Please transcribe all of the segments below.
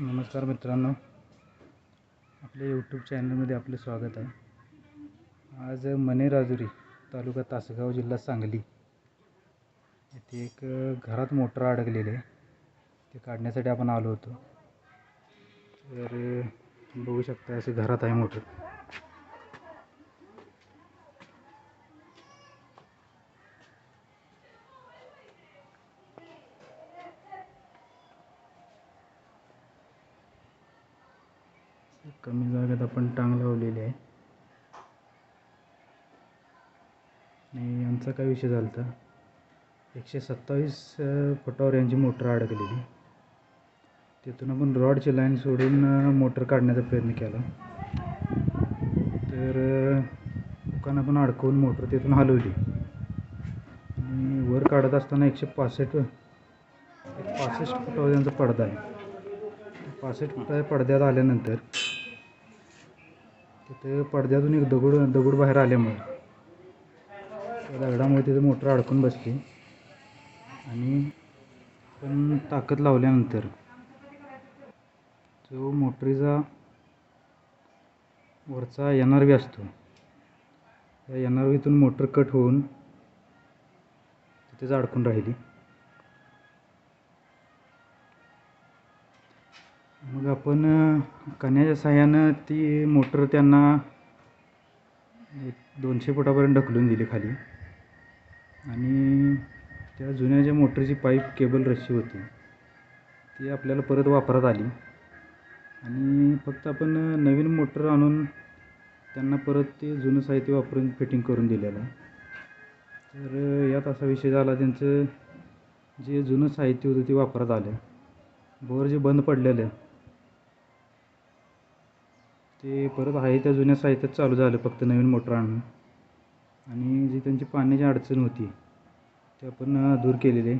नमस्कार मित्रांनो. आपल्या यूट्यूब चॅनलमध्ये आपले स्वागत आहे. आज मने राजुरी तालुका तासगाव जिल्हा सांगली इथे एक घरात मोटर अडकलेली आहे. ते काढण्यासाठी आपण आलो होतो. तर बघू शकता असे घरात आहे मोटर. कमी जागेत आपण टांग लावलेली आहे. आणि यांचा काय विषय झाला होता? एकशे सत्तावीस फुटावर यांची मोटर अडकलेली. तिथून आपण रॉडची लाईन सोडून मोटर काढण्याचा प्रयत्न केला. तर दुकान आपण अडकवून मोटर तिथून हलवली. आणि वर काढत असताना एकशे पासष्ट एक पासष्ट फुटावर यांचा पडदा आहे. पासष्ट फुटा पडद्यात आल्यानंतर तिथे पडद्यातून एक दगड दगड बाहेर आल्यामुळे त्या दगडामुळे तिथे मोटर अडकून बसली. आणि पण ताकद लावल्यानंतर जो मोटरीचा वरचा एन आर व्ही असतो त्या एन आर व्हीतून मोटर कट होऊन तिथेच अडकून राहिली. मग आपण कण्याच्या साह्यानं ती मोटर त्यांना एक दोनशे फुटापर्यंत ढकलून दिली खाली. आणि त्या जुन्या ज्या मोटरची पाईप केबल रस्सी होती ती आपल्याला परत वापरात आली. आणि फक्त आपण नवीन मोटर आणून त्यांना परत ते जुनं साहित्य वापरून फिटिंग करून दिलेलं. आहे तर यात असा विषय झाला त्यांचं जे जुनं साहित्य होतं ते वापरात आलं. बोर जे बंद पडलेलं ते परत आहे त्या जुन्या साहित्यात चालू झालं फक्त नवीन मोटर आणून. आणि जी त्यांची पाण्याची अडचण होती ते आपण दूर केलेली आहे.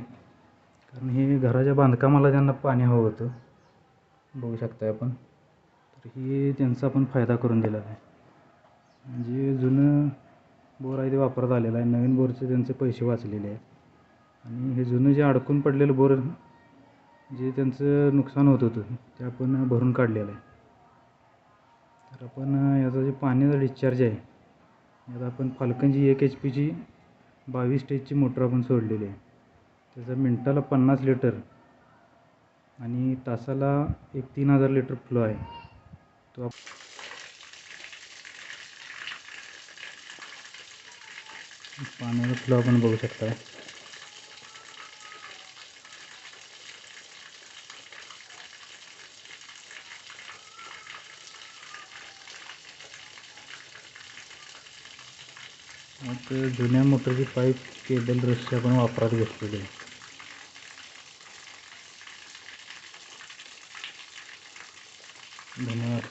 कारण हे घराच्या बांधकामाला त्यांना पाणी हवं होतं. बघू शकताय आपण. तर हे त्यांचा आपण फायदा करून दिला आहे. म्हणजे जुनं बोर आहे ते वापरात आलेलं आहे. नवीन बोरचे त्यांचे पैसे वाचलेले आहेत. आणि हे जुनं जे अडकून पडलेलं बोर जे त्यांचं नुकसान होत होतं ते आपण भरून काढलेलं आहे. तर आपण याचा जे पाण्याचा डिस्चार्ज आहे यात आपण फाल्कनची एक एच पीची बावीस स्टेजची मोटर आपण सोडलेली आहे. त्याचा मिनटाला पन्नास लिटर आणि तासाला एक तीन हजार लिटर फ्लो आहे. तो आप पाण्याचा फ्लो आपण बघू शकता. मग जुन्या मोटरची पाईप केबल रस्सी आपण वापरात घेतलेली आहे. धन्यवाद.